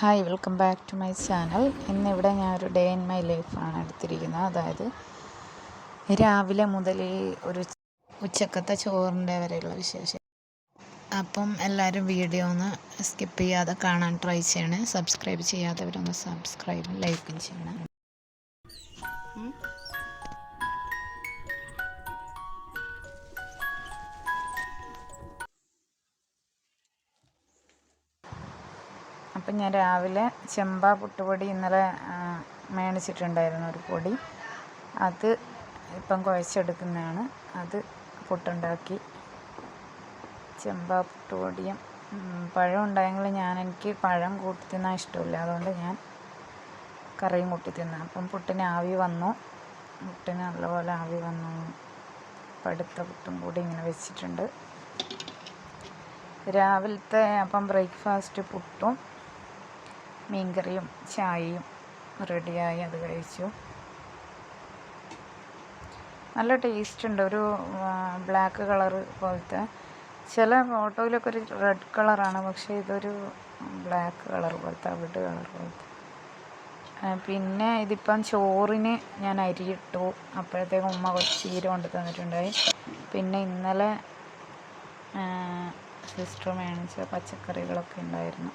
Hi welcome back to my channel ഇന്നിവിടെ ഞാൻ ഒരു ഡേ ഇൻ മൈ ലൈഫാണ് എടുത്തിരിക്കുന്നത്. അതായത് രാവിലെ മുതൽ ഒരു ഉച്ചക്കത്തെ ചോറിന്റെ വരെയുള്ള വിശേഷം. അപ്പം എല്ലാവരും വീഡിയോ ഒന്ന് സ്കിപ്പ് ചെയ്യാതെ കാണാൻ ട്രൈ ചെയ്യണേ. സബ്സ്ക്രൈബ് ചെയ്യാത്തവരൊന്ന് സബ്സ്ക്രൈബും ലൈക്കും ചെയ്യണം. അപ്പം ഞാൻ രാവിലെ ചെമ്പ പുട്ടുപൊടി ഇന്നലെ മേടിച്ചിട്ടുണ്ടായിരുന്നു ഒരു പൊടി. അത് ഇപ്പം കുഴച്ചെടുക്കുന്നതാണ്. അത് പുട്ടുണ്ടാക്കി. ചെമ്പ പുട്ടുപൊടിയും പഴം ഉണ്ടായെങ്കിൽ ഞാൻ എനിക്ക് പഴം കൂട്ടി തിന്നാൻ ഇഷ്ടമില്ല. അതുകൊണ്ട് ഞാൻ കറിയും കൂട്ടി തിന്നാം അപ്പം പുട്ടിന് ആവി വന്നു. പുട്ടിന് നല്ലപോലെ ആവി വന്നു. പടുത്ത പുട്ടും കൂടി ഇങ്ങനെ വെച്ചിട്ടുണ്ട്. രാവിലത്തെ അപ്പം ബ്രേക്ക്ഫാസ്റ്റ് പുട്ടും മീൻകറിയും ചായയും റെഡിയായി അത് കഴിച്ചു. നല്ല ടേസ്റ്റ് ഉണ്ട്. ഒരു ബ്ലാക്ക് കളറ് പോലത്തെ. ചില ഫോട്ടോയിലൊക്കെ ഒരു റെഡ് കളറാണ് പക്ഷേ ഇതൊരു ബ്ലാക്ക് കളർ പോലത്തെ വിട്ട് കളർ പോലത്തെ. പിന്നെ ഇതിപ്പം ചോറിന് ഞാൻ അരിയിട്ടു അപ്പോഴത്തേക്കും ഉമ്മ കുറച്ച് ചീര കൊണ്ട് തന്നിട്ടുണ്ടായി. പിന്നെ ഇന്നലെ സിസ്റ്റർ മേണിച്ച പച്ചക്കറികളൊക്കെ ഉണ്ടായിരുന്നു.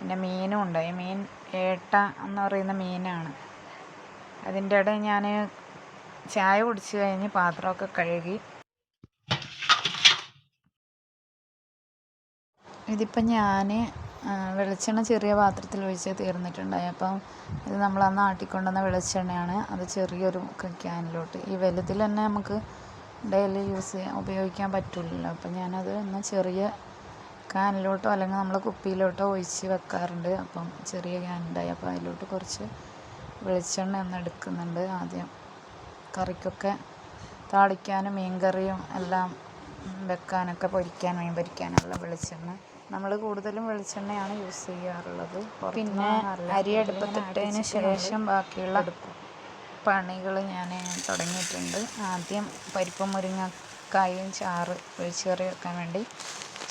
പിന്നെ മീനും ഉണ്ട് ഈ മീൻ ഏട്ട എന്ന് പറയുന്ന മീനാണ്. അതിന്റെ ഇടയിൽ ഞാൻ ചായ കുടിച്ച് കഴിഞ്ഞ് പാത്രമൊക്കെ കഴുകി. ഇതിപ്പം ഞാൻ വെളിച്ചെണ്ണ ചെറിയ പാത്രത്തിൽ ഒഴിച്ച് തീർന്നിട്ടുണ്ടായി. അപ്പം ഇത് നമ്മൾ അന്ന് ആട്ടിക്കൊണ്ടുവന്ന വെളിച്ചെണ്ണയാണ്. അത് ചെറിയൊരു ക്യാനിലോട്ട്. ഈ വലുതിൽ തന്നെ നമുക്ക് ഡെയിലി യൂസ് ചെയ്യാൻ ഉപയോഗിക്കാൻ പറ്റില്ലല്ലോ. അപ്പം ഞാനത് ഒന്ന് ചെറിയ കാനിലോട്ടോ അല്ലെങ്കിൽ നമ്മൾ കുപ്പിയിലോട്ടോ ഒഴിച്ച് വെക്കാറുണ്ട്. അപ്പം ചെറിയ ക്യാനുണ്ടായി അപ്പോൾ അതിലോട്ട് കുറച്ച് വെളിച്ചെണ്ണ ഒന്ന് എടുക്കുന്നുണ്ട് ആദ്യം. കറിക്കൊക്കെ താളിക്കാനും മീൻകറിയും എല്ലാം വെക്കാനൊക്കെ പൊരിക്കാൻ മീൻ പൊരിക്കാനുള്ള വെളിച്ചെണ്ണ. നമ്മൾ കൂടുതലും വെളിച്ചെണ്ണയാണ് യൂസ് ചെയ്യാറുള്ളത്. പിന്നെ അരി അടുപ്പത്തിട്ടതിന് ശേഷം ബാക്കിയുള്ള പണികൾ ഞാൻ തുടങ്ങിയിട്ടുണ്ട്. ആദ്യം പരിപ്പ് മുരിങ്ങക്കായും ചാറ് ഒഴിച്ച് കറി വെക്കാൻ വേണ്ടി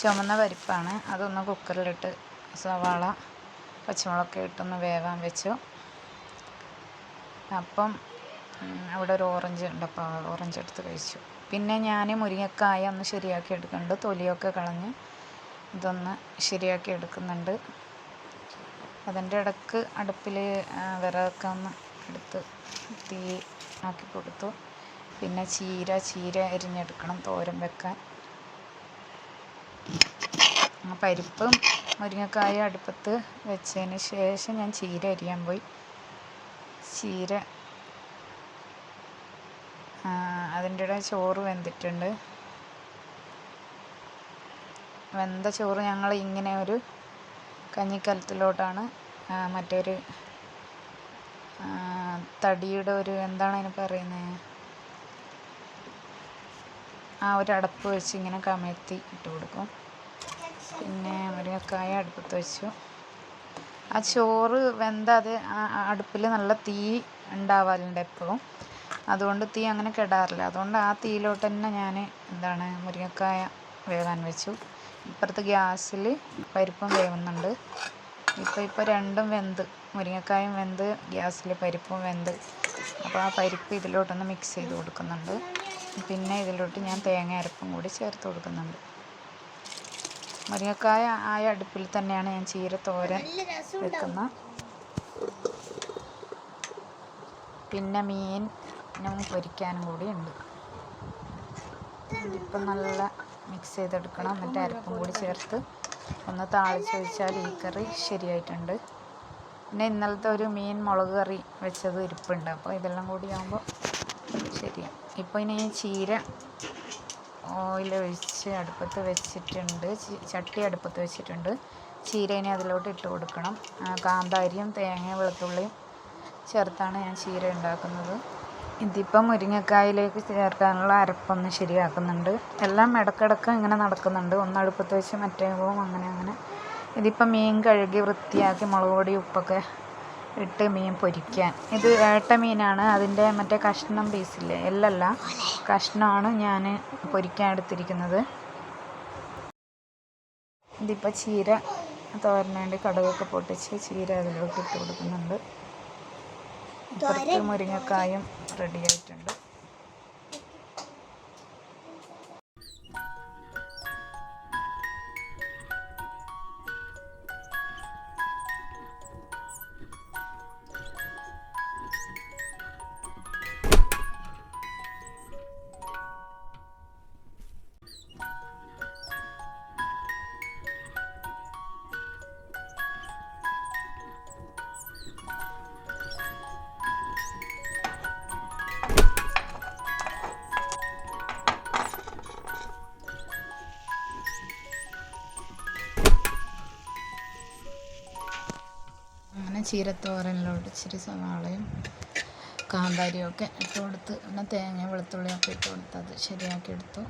ചുമന്ന പരിപ്പാണ്. അതൊന്ന് കുക്കറിലിട്ട് സവാള പച്ചമുളക് ഇട്ടൊന്ന് വേവാൻ വെച്ചു. അപ്പം അവിടെ ഒരു ഓറഞ്ച് ഉണ്ട്. അപ്പോൾ ഓറഞ്ച് എടുത്ത് കഴിച്ചു. പിന്നെ ഞാൻ മുരിങ്ങക്കായ ഒന്ന് ശരിയാക്കി എടുക്കുന്നുണ്ട്. തൊലിയൊക്കെ കളഞ്ഞ് ഇതൊന്ന് ശരിയാക്കി എടുക്കുന്നുണ്ട്. അതിന്റെ ഇടയ്ക്ക് അടുപ്പിൽ വിറകൊക്കെ ഒന്ന് എടുത്ത് തീ ആക്കി കൊടുത്തു. പിന്നെ ചീര ചീര അരിഞ്ഞെടുക്കണം തോരൻ വെക്കാൻ. ആ പരിപ്പും മുരിങ്ങക്കായ അടുപ്പത്ത് വെച്ചതിന് ശേഷം ഞാൻ ചീര അരിയാൻ പോയി. ചീര അതിന്റെ ഇടയിൽ ചോറ് വെന്തിട്ടുണ്ട്. വെന്ത ചോറ് ഞങ്ങൾ ഇങ്ങനെ ഒരു കഞ്ഞിക്കലത്തിലോട്ടാണ് മറ്റൊരു തടിയുടെ ഒരു എന്താണ് അതിന് പറയുന്നത് ആ ഒരു അടപ്പ് വെച്ച് ഇങ്ങനെ കമഴ്ത്തി ഇട്ട് കൊടുക്കും. പിന്നെ മുരിങ്ങക്കായ അടുപ്പത്ത് വെച്ചു. ആ ചോറ് വെന്ത അത് അടുപ്പിൽ നല്ല തീ ഉണ്ടാവാറുണ്ട് എപ്പോഴും. അതുകൊണ്ട് തീ അങ്ങനെ കെടാറില്ല. അതുകൊണ്ട് ആ തീയിലോട്ട് തന്നെ ഞാൻ എന്താണ് മുരിങ്ങക്കായ വേകാൻ വെച്ചു. ഇപ്പുറത്ത് ഗ്യാസിൽ പരിപ്പും വേവുന്നുണ്ട്. ഇപ്പോൾ ഇപ്പോൾ രണ്ടും വെന്ത്. മുരിങ്ങക്കായും വെന്ത് ഗ്യാസിൽ പരിപ്പും വെന്ത്. അപ്പോൾ ആ പരിപ്പ് ഇതിലോട്ടൊന്ന് മിക്സ് ചെയ്ത് കൊടുക്കുന്നുണ്ട്. പിന്നെ ഇതിലോട്ട് ഞാൻ തേങ്ങ അരപ്പും കൂടി ചേർത്ത് കൊടുക്കുന്നുണ്ട്. മുരിങ്ങക്കായ ആയ അടുപ്പിൽ തന്നെയാണ് ഞാൻ ചീര തോരൻ വെക്കുന്നത് പിന്നെ മീൻ പൊരിക്കാനും കൂടി ഉണ്ട്. ഇതിപ്പം നല്ല മിക്സ് ചെയ്തെടുക്കണം. എന്നിട്ട് അരപ്പും കൂടി ചേർത്ത് ഒന്ന് താളിച്ച് വെച്ചാൽ ഈ കറി ശരിയായിട്ടുണ്ട്. പിന്നെ ഇന്നലത്തെ ഒരു മീൻ മുളക് കറി വെച്ചത് ഇരിപ്പുണ്ട്. അപ്പോൾ ഇതെല്ലാം കൂടി ആകുമ്പോൾ ശരിയാണ് ഇപ്പോൾ ഇനി ഈ ചീര ഓയിൽ ഒഴിച്ച് അടുപ്പത്ത് വെച്ചിട്ടുണ്ട്. ചട്ടി അടുപ്പത്ത് വെച്ചിട്ടുണ്ട്. ചീരേനെ അതിലോട്ട് ഇട്ട് കൊടുക്കണം. കാന്താരിയും തേങ്ങയും വെളുത്തുള്ളിയും ചേർത്താണ് ഞാൻ ചീര ഉണ്ടാക്കുന്നത്. ഇതിപ്പം മുരിങ്ങക്കായയിലേക്ക് ചേർക്കാനുള്ള അരപ്പൊന്ന് ശരിയാക്കുന്നുണ്ട്. എല്ലാം ഇടക്കിടക്ക് ഇങ്ങനെ നടക്കുന്നുണ്ട്. ഒന്ന് അടുപ്പത്ത് വെച്ച് മറ്റേ പോവും അങ്ങനെ അങ്ങനെ. ഇതിപ്പം മീൻ കഴുകി വൃത്തിയാക്കി മുളക് പൊടി ഉപ്പൊക്കെ ഇട്ട് മീൻ പൊരിക്കാൻ. ഇത് ഏട്ട മീനാണ്. അതിന്റെ മറ്റേ കഷ്ണം പീസില്ലേ എല്ലല്ല. കഷ്ണമാണ് ഞാൻ പൊരിക്കാൻ എടുത്തിരിക്കുന്നത്. ഇതിപ്പോൾ ചീര തോരന് വേണ്ടി കടുകൊക്കെ പൊട്ടിച്ച് ചീര അതിലോട്ട് ഇട്ട് കൊടുക്കുന്നുണ്ട്. മുരിങ്ങക്കായും റെഡി ആയിട്ടുണ്ട്. ചീരത്തോരനിലോട്ട് ഇച്ചിരി സവാളയും കാന്താരിയും ഒക്കെ ഇട്ട് കൊടുത്ത് പിന്നെ തേങ്ങ വെളുത്തുള്ളിയൊക്കെ ഇട്ട് കൊടുത്ത് അത് ശരിയാക്കി എടുത്തു.